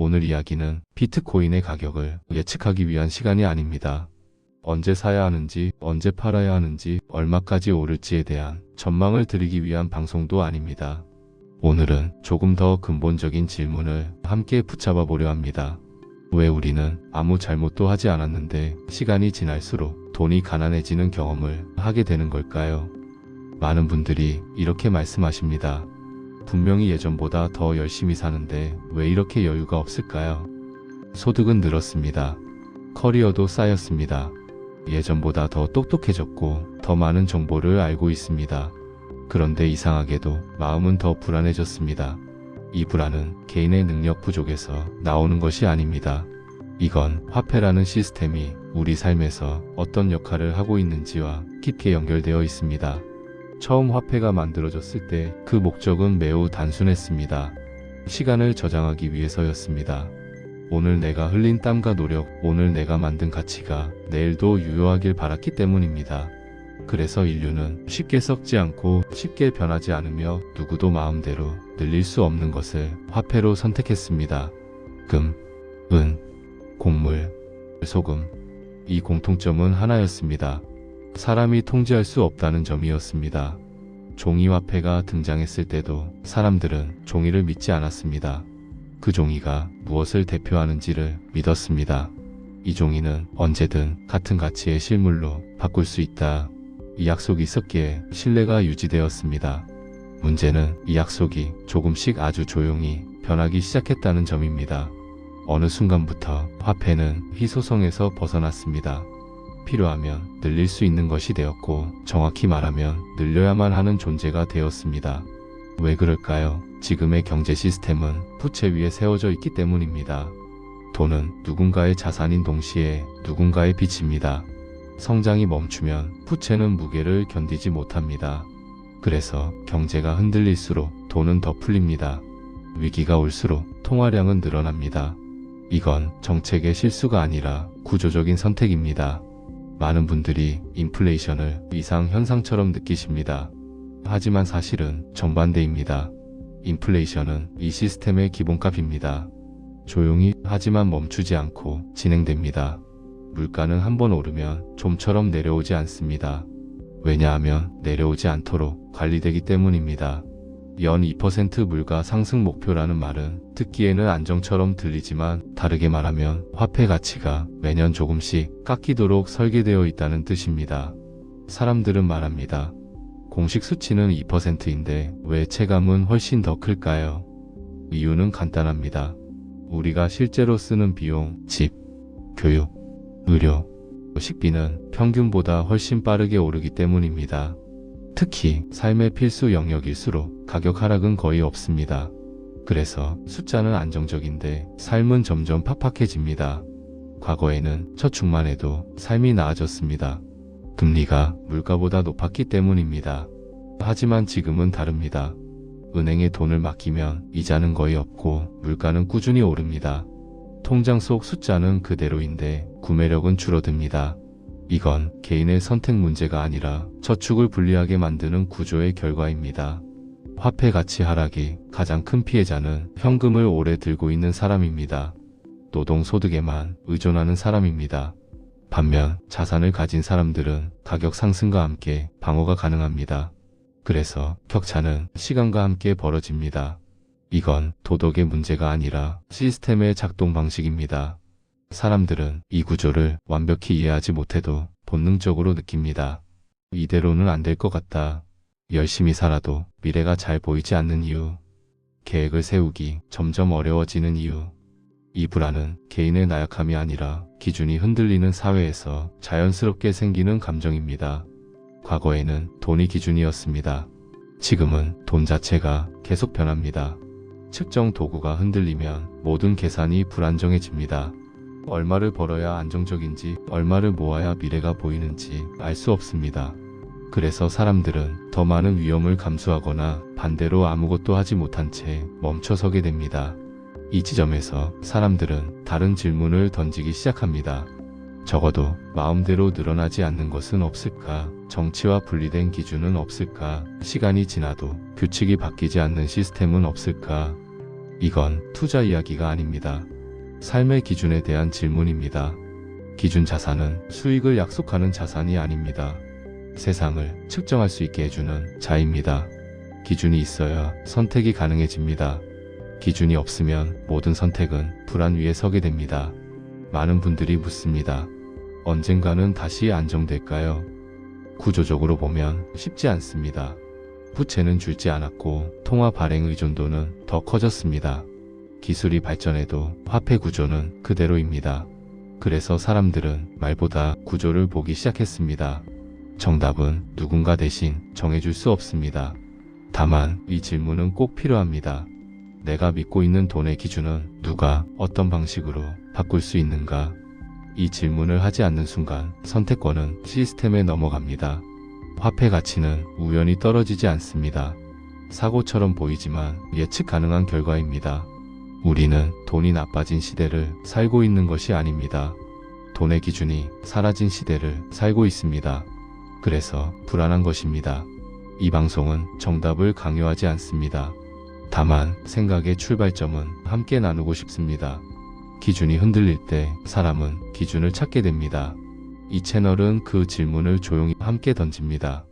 오늘 이야기는 비트코인의 가격을 예측하기 위한 시간이 아닙니다. 언제 사야 하는지, 언제 팔아야 하는지, 얼마까지 오를지에 대한 전망을 드리기 위한 방송도 아닙니다. 오늘은 조금 더 근본적인 질문을 함께 붙잡아 보려 합니다. 왜 우리는 아무 잘못도 하지 않았는데 시간이 지날수록 돈이 가난해지는 경험을 하게 되는 걸까요? 많은 분들이 이렇게 말씀하십니다. 분명히 예전보다 더 열심히 사는데 왜 이렇게 여유가 없을까요? 소득은 늘었습니다. 커리어도 쌓였습니다. 예전보다 더 똑똑해졌고 더 많은 정보를 알고 있습니다. 그런데 이상하게도 마음은 더 불안해졌습니다. 이 불안은 개인의 능력 부족에서 나오는 것이 아닙니다. 이건 화폐라는 시스템이 우리 삶에서 어떤 역할을 하고 있는지와 깊게 연결되어 있습니다. 처음 화폐가 만들어졌을 때 그 목적은 매우 단순했습니다. 시간을 저장하기 위해서였습니다. 오늘 내가 흘린 땀과 노력, 오늘 내가 만든 가치가 내일도 유효하길 바랐기 때문입니다. 그래서 인류는 쉽게 썩지 않고 쉽게 변하지 않으며 누구도 마음대로 늘릴 수 없는 것을 화폐로 선택했습니다. 금, 은, 곡물, 소금. 이 공통점은 하나였습니다. 사람이 통제할 수 없다는 점이었습니다. 종이화폐가 등장했을 때도 사람들은 종이를 믿지 않았습니다. 그 종이가 무엇을 대표하는지를 믿었습니다. 이 종이는 언제든 같은 가치의 실물로 바꿀 수 있다. 이 약속이 있었기에 신뢰가 유지되었습니다. 문제는 이 약속이 조금씩 아주 조용히 변하기 시작했다는 점입니다. 어느 순간부터 화폐는 희소성에서 벗어났습니다. 필요하면 늘릴 수 있는 것이 되었고 정확히 말하면 늘려야만 하는 존재가 되었습니다. 왜 그럴까요? 지금의 경제 시스템은 부채 위에 세워져 있기 때문입니다. 돈은 누군가의 자산인 동시에 누군가의 빚입니다. 성장이 멈추면 부채는 무게를 견디지 못합니다. 그래서 경제가 흔들릴수록 돈은 더 풀립니다. 위기가 올수록 통화량은 늘어납니다. 이건 정책의 실수가 아니라 구조적인 선택입니다. 많은 분들이 인플레이션을 이상 현상처럼 느끼십니다. 하지만 사실은 정반대입니다. 인플레이션은 이 시스템의 기본값입니다. 조용히 하지만 멈추지 않고 진행됩니다. 물가는 한번 오르면 좀처럼 내려오지 않습니다. 왜냐하면 내려오지 않도록 관리되기 때문입니다. 연 2% 물가 상승 목표라는 말은 듣기에는 안정처럼 들리지만 다르게 말하면 화폐 가치가 매년 조금씩 깎이도록 설계되어 있다는 뜻입니다. 사람들은 말합니다. 공식 수치는 2%인데 왜 체감은 훨씬 더 클까요? 이유는 간단합니다. 우리가 실제로 쓰는 비용, 집, 교육, 의료, 식비는 평균보다 훨씬 빠르게 오르기 때문입니다. 특히 삶의 필수 영역일수록 가격 하락은 거의 없습니다. 그래서 숫자는 안정적인데 삶은 점점 팍팍해집니다. 과거에는 저축만 해도 삶이 나아졌습니다. 금리가 물가보다 높았기 때문입니다. 하지만 지금은 다릅니다. 은행에 돈을 맡기면 이자는 거의 없고 물가는 꾸준히 오릅니다. 통장 속 숫자는 그대로인데 구매력은 줄어듭니다. 이건 개인의 선택 문제가 아니라 저축을 불리하게 만드는 구조의 결과입니다. 화폐 가치 하락이 가장 큰 피해자는 현금을 오래 들고 있는 사람입니다. 노동 소득에만 의존하는 사람입니다. 반면 자산을 가진 사람들은 가격 상승과 함께 방어가 가능합니다. 그래서 격차는 시간과 함께 벌어집니다. 이건 도덕의 문제가 아니라 시스템의 작동 방식입니다. 사람들은 이 구조를 완벽히 이해하지 못해도 본능적으로 느낍니다. 이대로는 안 될 것 같다. 열심히 살아도 미래가 잘 보이지 않는 이유. 계획을 세우기 점점 어려워지는 이유. 이 불안은 개인의 나약함이 아니라 기준이 흔들리는 사회에서 자연스럽게 생기는 감정입니다. 과거에는 돈이 기준이었습니다. 지금은 돈 자체가 계속 변합니다. 측정 도구가 흔들리면 모든 계산이 불안정해집니다. 얼마를 벌어야 안정적인지, 얼마를 모아야 미래가 보이는지 알 수 없습니다. 그래서 사람들은 더 많은 위험을 감수하거나 반대로 아무것도 하지 못한 채 멈춰서게 됩니다. 이 지점에서 사람들은 다른 질문을 던지기 시작합니다. 적어도 마음대로 늘어나지 않는 것은 없을까? 정치와 분리된 기준은 없을까? 시간이 지나도 규칙이 바뀌지 않는 시스템은 없을까? 이건 투자 이야기가 아닙니다. 삶의 기준에 대한 질문입니다. 기준 자산은 수익을 약속하는 자산이 아닙니다. 세상을 측정할 수 있게 해주는 자입니다. 기준이 있어야 선택이 가능해집니다. 기준이 없으면 모든 선택은 불안 위에 서게 됩니다. 많은 분들이 묻습니다. 언젠가는 다시 안정될까요? 구조적으로 보면 쉽지 않습니다. 부채는 줄지 않았고 통화 발행 의존도는 더 커졌습니다. 기술이 발전해도 화폐 구조는 그대로입니다. 그래서 사람들은 말보다 구조를 보기 시작했습니다. 정답은 누군가 대신 정해줄 수 없습니다. 다만 이 질문은 꼭 필요합니다. 내가 믿고 있는 돈의 기준은 누가 어떤 방식으로 바꿀 수 있는가? 이 질문을 하지 않는 순간 선택권은 시스템에 넘어갑니다. 화폐 가치는 우연히 떨어지지 않습니다. 사고처럼 보이지만 예측 가능한 결과입니다. 우리는 돈이 나빠진 시대를 살고 있는 것이 아닙니다. 돈의 기준이 사라진 시대를 살고 있습니다. 그래서 불안한 것입니다. 이 방송은 정답을 강요하지 않습니다. 다만 생각의 출발점은 함께 나누고 싶습니다. 기준이 흔들릴 때 사람은 기준을 찾게 됩니다. 이 채널은 그 질문을 조용히 함께 던집니다.